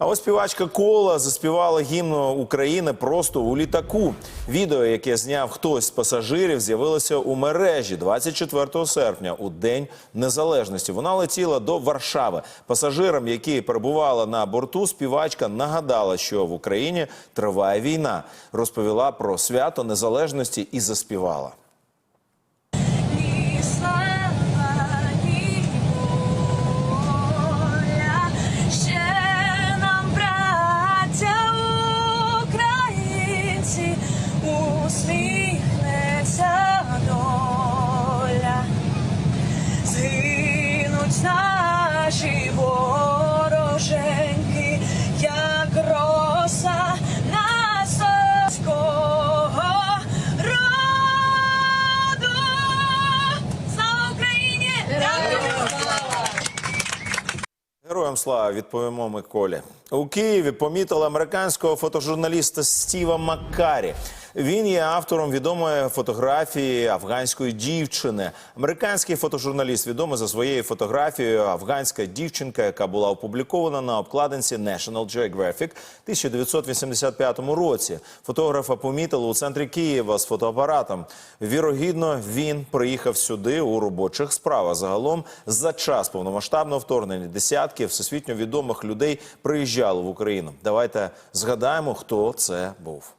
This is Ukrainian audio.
А ось співачка Кола заспівала гімн України просто у літаку. Відео, яке зняв хтось з пасажирів, з'явилося у мережі 24 серпня, у День Незалежності. Вона летіла до Варшави. Пасажирам, які перебували на борту, співачка нагадала, що в Україні триває війна. Розповіла про свято незалежності і заспівала. Наші вороженьки, як роса на соцького роду. Слава Україні! Героям слава відповімо Миколі. У Києві помітили американського фотожурналіста Стіва Маккарі. Він є автором відомої фотографії афганської дівчини. Американський фотожурналіст відомий за своєю фотографією Афганська дівчинка, яка була опублікована на обкладинці National Geographic в 1985 році. Фотографа помітили у центрі Києва з фотоапаратом. Вірогідно, він приїхав сюди у робочих справах. Загалом за час повномасштабного вторгнення десятки всесвітньо відомих людей приїжджали в Україну. Давайте згадаємо, хто це був.